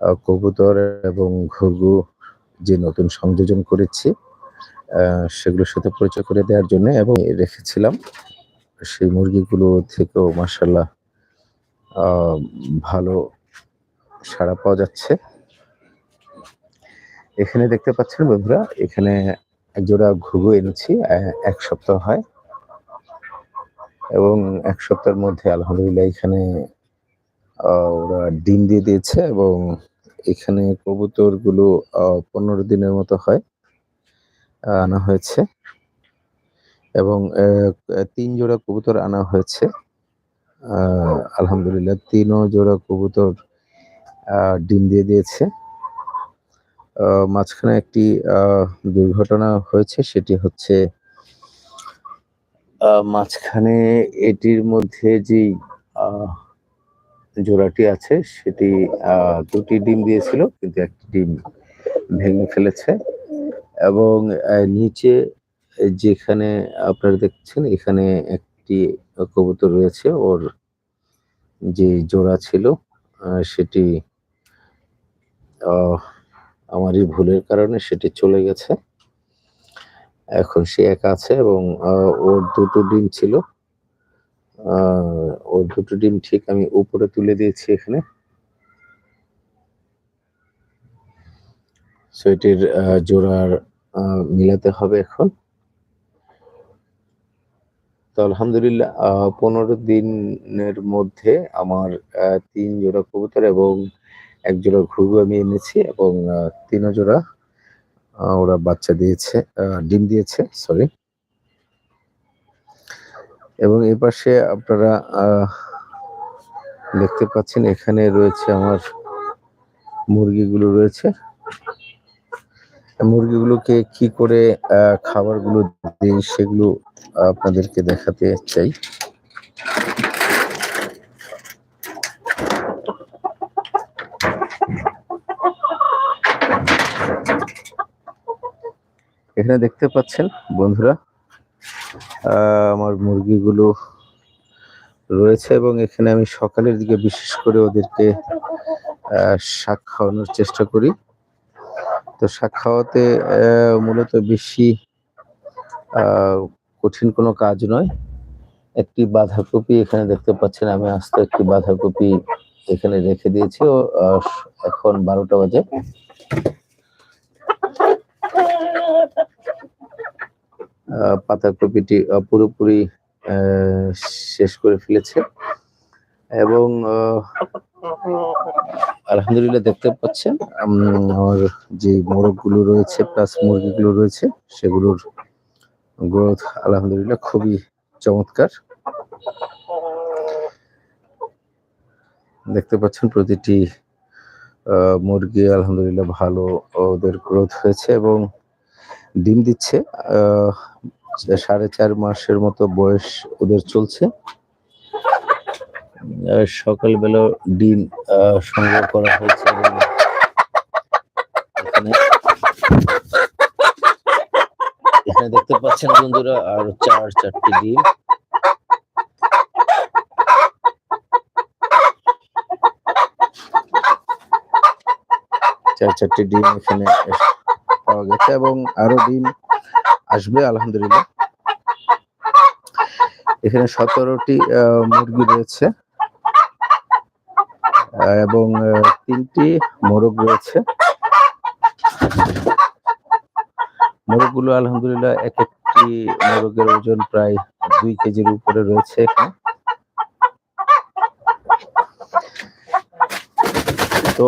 আহ, কবুতর এবং ঘুঘু যে নতুন সংযোজন করেছি আহ, সেগুলোর সাথে পরিচয় করে দেওয়ার জন্য এবং রেখেছিলাম। সেই মুরগিগুলো থেকেও মার্শাল্লাহ ভালো সাড়া পাওয়া যাচ্ছে। এখানে দেখতে পাচ্ছেন বন্ধুরা এখানে এক জোড়া ঘুঘু এনেছি আহ, এক সপ্তাহ হয়। এবং এক সপ্তাহের মধ্যে আলহামদুলিল্লাহ এখানে আহ, ওরা ডিম দিয়ে দিয়েছে এবং এখানে কবুতরগুলো পনেরো দিনের মতো হয় আনা হয়েছে। এবং তিন জোড়া কবুতর আনা হয়েছে। আলহামদুলিল্লাহ তিনও জোড়া কবুতর ডিম দিয়ে দিয়েছে। মাঝখানে একটি দুর্ঘটনা হয়েছে সেটি হচ্ছে মাঝখানে এটির মধ্যে যে আহ, জোড়াটি আছে, সেটি দুটি ডিম দিয়েছিল, কিন্তু একটি ডিম ভেঙে ফেলেছে। এবং নিচে যেখানে আপনারা দেখছেন, এখানে একটি কবুতর রয়েছে, ওর যে জোড়া ছিল সেটি আমারই ভুলের কারণে সেটি চলে গেছে। এখন সে একা আছে এবং ওর দুটো ডিম ছিল। ওর দুটো ডিম ঠিক আমি উপরে তুলে দিয়েছি এখানে। সো এটির আহ, জোড়ার মিলাতে হবে এখন। তো আলহামদুলিল্লাহ পনেরো দিনের মধ্যে আমার তিন জোড়া কবুতর এবং এক জোড়া ঘুঘু আমি এনেছি এবং তিন জোড়া ওরা বাচ্চা দিয়েছে ডিম দিয়েছে সরি এবং এই পাশে আপনারা দেখতে পাচ্ছেন এখানে রয়েছে আমার মুরগিগুলো রয়েছে। মুরগিগুলোকে কি করে খাবারগুলো দিই সেগুলো আপনাদেরকে দেখাতে চাই। এখানে দেখতে পাচ্ছেন বন্ধুরা আমার মুরগিগুলো রয়েছে এবং এখানে আমি সকালের দিকে বিশেষ করে ওদেরকে শাক খাওয়ানোর চেষ্টা করি। তো শাক খাওয়াতে মূলত বেশি কঠিন কোনো কাজ নয়। একটি বাঁধাকপি এখানে দেখতে পাচ্ছেন, আমি আস্তে একটি বাঁধাকপি এখানে রেখে দিয়েছি। ও এখন বারোটা বাজে। পাতাকপিটি পুরোপুরি শেষ করে ফেলেছে। এবং আলহামদুলিল্লাহ দেখতে পাচ্ছেন আমার যে মোরগগুলো রয়েছে প্লাস মুরগিগুলো রয়েছে, সেগুলোর গ্রোথ আলহামদুলিল্লাহ খুবই চমৎকার। দেখতে পাচ্ছেন প্রতিটি মুরগি আলহামদুলিল্লাহ ভালো ওদের গ্রোথ হয়েছে এবং ডিম দিচ্ছে সাড়ে চার মাসের মতো বয়স ওদের চলছে। সকালবেলা ডিম সংগ্রহ করা হয়েছে এখানে। এখানে দেখতে পাচ্ছেন বন্ধুরা, আর চার, চারটি ডিম। চার, চারটি ডিম এখানে পাওয়া গেছে এবং আরও ডিম আসবে, আলহামদুলিল্লাহ। এখানে সতেরোটি মুরগি রয়েছে এবং তিনটি মোরগ রয়েছে। মোরগগুলো আলহামদুলিল্লাহ এক একটি মোরগের ওজন প্রায় দুই কেজির উপরে রয়েছে এখানে। তো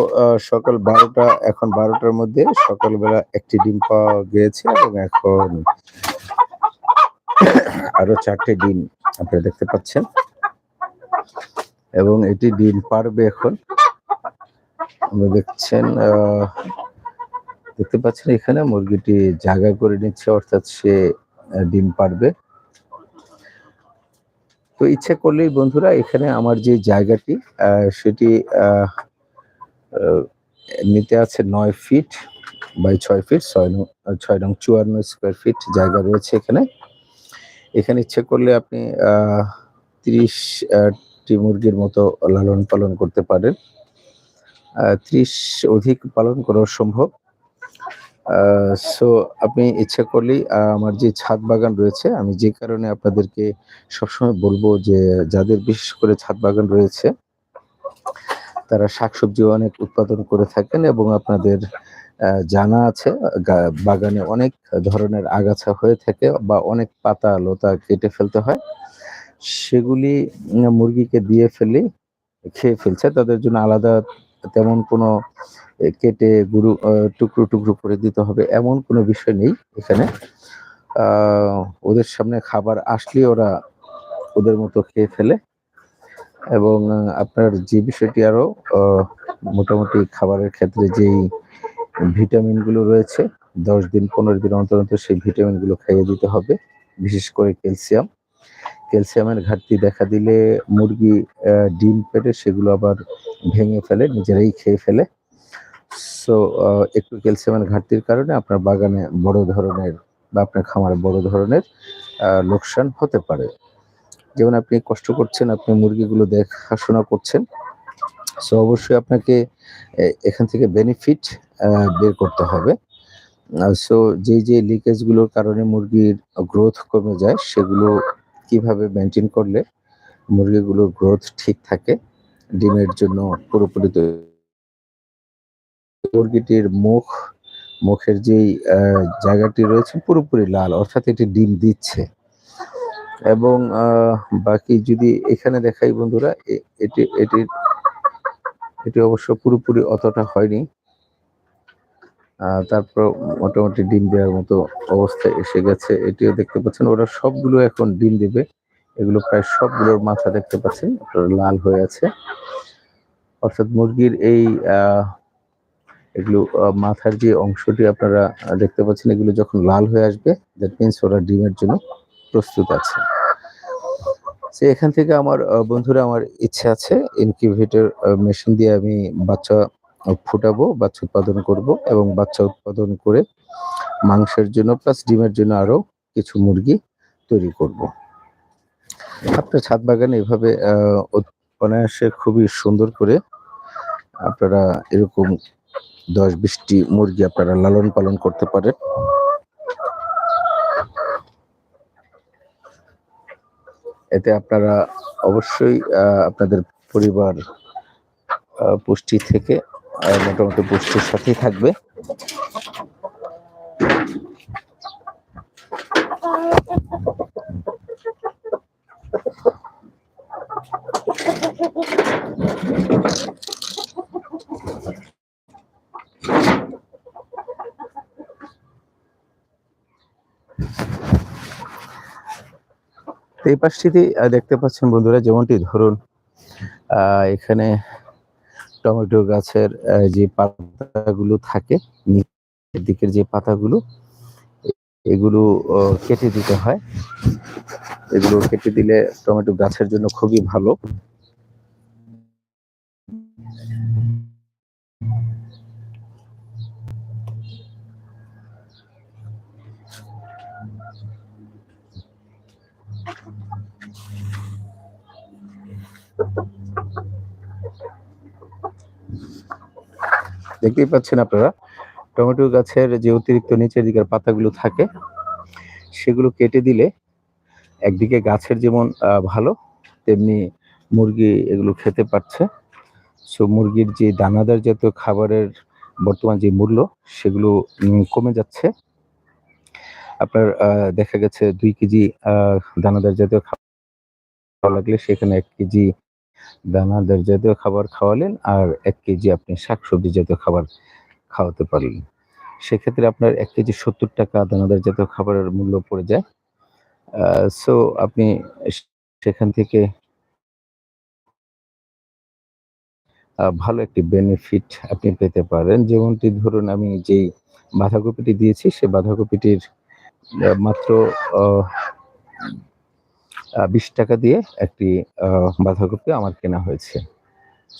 সকাল বারোটা এখন বারোটার মধ্যে সকালবেলা একটি ডিম পাওয়া গিয়েছে এবং এখন আরও চারটে ডিম আপনারা দেখতে পাচ্ছেন। এবং এটি ডিম পারবে এখন। দেখছেন দেখতে পাচ্ছেন এখানে মুরগিটি জায়গা করে নিচ্ছে অর্থাৎ সে ডিম পারবে। তো ইচ্ছে করলেই বন্ধুরা এখানে আমার যে জায়গাটি সেটি আহ, এমনিতে আছে নয় ফিট বাই ছয় ফিট, ছয় ছয় নং চুয়ান্ন স্কোয়ার ফিট জায়গা রয়েছে এখানে। এখানে ইচ্ছে করলে আপনি, আহ, তিরিশ টি মুরগির মতো লালন পালন করতে পারেন। ত্রিশ অধিক পালন করা সম্ভব। সো আপনি ইচ্ছা করলেই আমার যে ছাদ বাগান রয়েছে, আমি যে কারণে আপনাদেরকে সবসময় বলব যে, যাদের বিশেষ করে ছাদ বাগান রয়েছে তারা শাকসবজি অনেক উৎপাদন করে থাকেন এবং আপনাদের জানা আছে বাগানে অনেক ধরনের আগাছা হয়ে থাকে বা অনেক পাতা, লতা কেটে ফেলতে হয়। সেগুলি মুরগিকে দিয়ে ফেলে, খেয়ে ফেলছে। তাদের জন্য আলাদা তেমন কোনো কেটে গুরু টুকরো টুকরো করে দিতে হবে এমন কোনো বিষয় নেই এখানে। ওদের সামনে খাবার আসলে ওরা ওদের মতো খেয়ে ফেলে। এবং আপনার যে বিষয়টি আরও মোটামুটি খাবারের ক্ষেত্রে যেই ভিটামিনগুলো রয়েছে, দশ দিন, পনেরো দিন অন্তর অন্তর সেই ভিটামিনগুলো খাইয়ে দিতে হবে, বিশেষ করে ক্যালসিয়াম। ক্যালসিয়ামের ঘাটতি দেখা দিলে মুরগি ডিম পেটে সেগুলো আবার ভেঙে ফেলে, নিজেরাই খেয়ে ফেলে। সো একটু ক্যালসিয়ামের ঘাটতির কারণে আপনার বাগানে বড় ধরনের বা আপনার খামারে বড় ধরনের লোকসান হতে পারে। যেমন আপনি কষ্ট করছেন, আপনি মুরগিগুলো দেখাশোনা করছেন সো অবশ্যই আপনাকে এখান থেকে বেনিফিট বের করতে হবে। সো যে যে লিকেজগুলোর কারণে মুরগির গ্রোথ কমে যায়, সেগুলো কীভাবে মেনটেন করলে মুরগিগুলোর গ্রোথ ঠিক থাকে, ডিমের জন্য পুরোপুরি মুরগিটির মুখ, মুখের যেই জায়গাটি রয়েছে পুরোপুরি লাল, অর্থাৎ এটি ডিম দিচ্ছে। এবং বাকি যদি এখানে দেখাই বন্ধুরা এটি এটির এটি অবশ্য পুরোপুরি অতটা হয়নি। তারপর মোটামুটি ডিম দেওয়ার মতো অবস্থায় এসে গেছে। এটিও দেখতে পাচ্ছেন, ওরা সবগুলো এখন ডিম দেবে। এগুলো প্রায় সবগুলোর মাথা দেখতে পাচ্ছেন লাল হয়ে আছে। অর্থাৎ মুরগির এই এগুলো মাথার যে অংশটি আপনারা দেখতে পাচ্ছেন, এগুলো যখন লাল হয়ে আসবে দ্যাট মিনস ওরা ডিমের জন্য প্রস্তুত আছে। সে, এখান থেকে আমার বন্ধুরা আমার ইচ্ছা আছে ইনকিউবেটর মেশিন দিয়ে আমি বাচ্চা ফুটাবো, বাচ্চা উৎপাদন করব এবং বাচ্চা উৎপাদন করে মাংসের জন্য প্লাস ডিমের জন্য আরও কিছু মুরগি তৈরি করব। আপনার ছাদ বাগানে এভাবে অনায়াসে খুবই সুন্দর করে আপনারা এরকম দশ বিশটি মুরগি আপনারা লালন পালন করতে পারেন। এতে আপনারা অবশ্যই আপনাদের পরিবার পুষ্টি থেকে মোটামুটি পুষ্টির সাথেই থাকবে। এই পাশটিতে দেখতে পাচ্ছেন বন্ধুরা যেমনটি ধরুন এখানে টমেটো গাছের যে পাতাগুলো থাকে, নিচের দিকের যে পাতাগুলো, এগুলো কেটে দিতে হয়। এগুলো কেটে দিলে টমেটো গাছের জন্য খুবই ভালো। দেখতেই পাচ্ছেন আপনারা, টমেটো গাছের যে অতিরিক্ত নিচের দিকের পাতাগুলো থাকে, সেগুলো কেটে দিলে একদিকে গাছের যেমন ভালো, তেমনি মুরগি এগুলো খেতে পারছে। সো মুরগির যে দানাদার জাতীয় খাবারের বর্তমান যে মূল্য, সেগুলো কমে যাচ্ছে। আপনার দেখা গেছে দুই কেজি দানাদার জাতীয় খাবার লাগলে সেখানে এক কেজি দানাদার জাতীয় খাবার খাওয়ালেন আর এক কেজি আপনি শাকসবজি জাতীয় খাবার খাওয়াতে পারলেন। সেক্ষেত্রে আপনার এক কেজি সত্তর টাকা দানাদার জাতীয় খাবারের মূল্য পড়ে যায়। সো আপনি সেখান থেকে ভালো একটি বেনিফিট আপনি পেতে পারেন। যেমনটি ধরুন আমি যেই বাঁধাকপিটি দিয়েছি, সে বাঁধাকপিটির মাত্র বিশ টাকা দিয়ে একটি বাঁধাকপি আমার কেনা হয়েছে।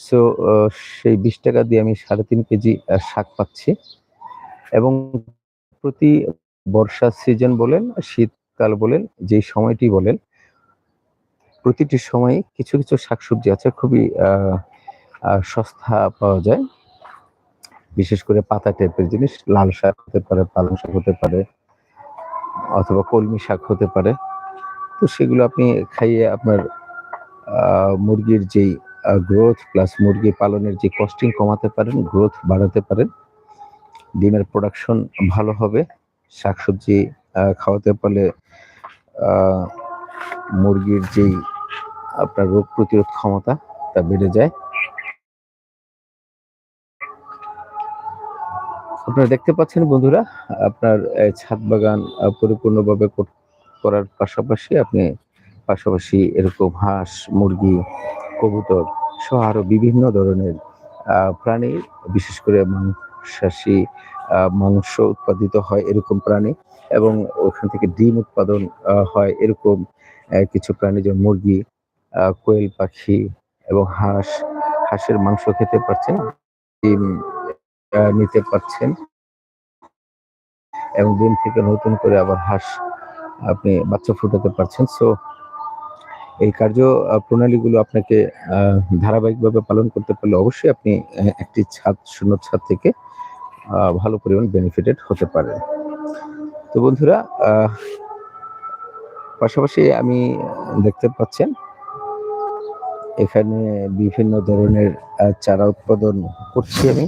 সো সেই বিশ টাকা দিয়ে আমি সাড়ে তিন কেজি শাক পাচ্ছি। এবং প্রতি বর্ষা সিজন বলেন, শীতকাল বলেন, যেই সময়টি বলেন, প্রতিটি সময় কিছু কিছু শাকসবজি আছে, খুবই সস্তা পাওয়া যায়। বিশেষ করে পাতা টাইপের জিনিস, লাল শাক হতে পারে, পালং শাক হতে পারে, অথবা কলমি শাক হতে পারে। তো সেগুলো আপনি খাইয়ে আপনার মুরগির যেই গ্রোথ প্লাস মুরগি পালনের যে কস্টিং কমাতে পারেন গ্রোথ বাড়াতে পারেন, ডিমের প্রোডাকশন ভালো হবে, শাকসবজি খাওয়াতে পারলে মুরগির যেই আপনার রোগ প্রতিরোধ ক্ষমতা তা বেড়ে যায়। আপনারা দেখতে পাচ্ছেন বন্ধুরা, আপনার ছাদ বাগান পরিপূর্ণভাবে করার পাশাপাশি আপনি পাশাপাশি এরকম হাঁস, মুরগি, কবুতর সহ আরও বিভিন্ন ধরনের প্রাণী, বিশেষ করে মাংসাশী মাংস উৎপাদিত হয় এরকম প্রাণী এবং ওখান থেকে ডিম উৎপাদন হয় এরকম কিছু প্রাণী যেমন মুরগি কোয়েল পাখি এবং হাঁস, হাঁসের মাংস খেতে পারছেন, ডিম নিতে পারছেন এবং ডিম থেকে নতুন করে আবার হাঁস আপনি বাচ্চা ফুটাতে পারছেন। সো এই কার্য প্রণালীগুলো আপনাকে ধারাবাহিকভাবে পালন করতে পারলে অবশ্যই আপনি একটি ছাদ, শূন্য ছাদ থেকে ভালো পরিমাণ বেনিফিটেড হতে পারেন তো বন্ধুরা পাশাপাশি আমি দেখতে পাচ্ছেন, এখানে বিভিন্ন ধরনের চারা উৎপাদন করছি আমি।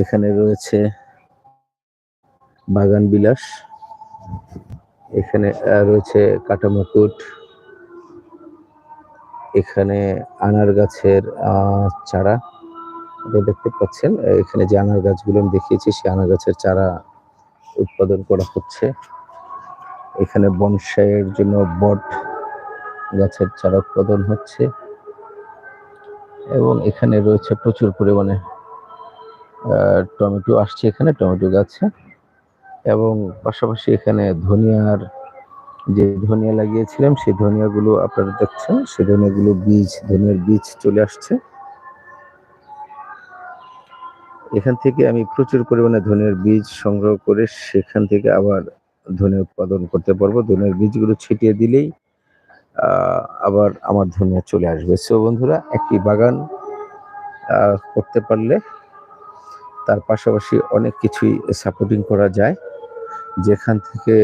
এখানে রয়েছে বাগান বিলাস এখানে রয়েছে কাটামুকুট এখানে আনার গাছের চারা দেখতে পাচ্ছেন। এখানে যে আনার গাছগুলো আমি দেখিয়েছি, সেই আনার গাছের চারা উৎপাদন করা হচ্ছে। এখানে বনসাইয়ের জন্য বট গাছের চারা উৎপাদন হচ্ছে। এবং এখানে রয়েছে প্রচুর পরিমাণে টমেটো আসছে এখানে, টমেটো গাছে। এবং পাশাপাশি এখানে ধনিয়ার যে ধনিয়া লাগিয়েছিলাম, সেই ধনিয়াগুলো আপনারা দেখছেন, সেই ধনিয়াগুলো বীজ, ধনিয়ার বীজ চলে আসছে। এখান থেকে আমি প্রচুর পরিমাণে ধনিয়ার বীজ সংগ্রহ করে সেখান থেকে আবার ধনিয়া উৎপাদন করতে পারব। ধনিয়ার বীজগুলো ছিটিয়ে দিলেই আবার আমার ধনিয়া চলে আসবে। সো বন্ধুরা, একটি বাগান করতে পারলে তার পাশাপাশি অনেক কিছুই সাপোর্টিং করা যায়। যেখান থেকে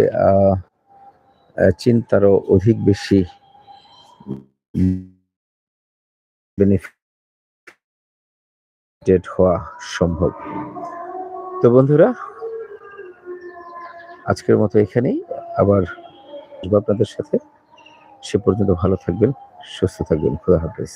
চিন্তারও অধিক বেশি বেনিফিটেড হওয়া সম্ভব। তো বন্ধুরা, আজকের মতো এখানেই। আবার আপনাদের সাথে। সে পর্যন্ত ভালো থাকবেন, সুস্থ থাকবেন। খুদা হাফেজ।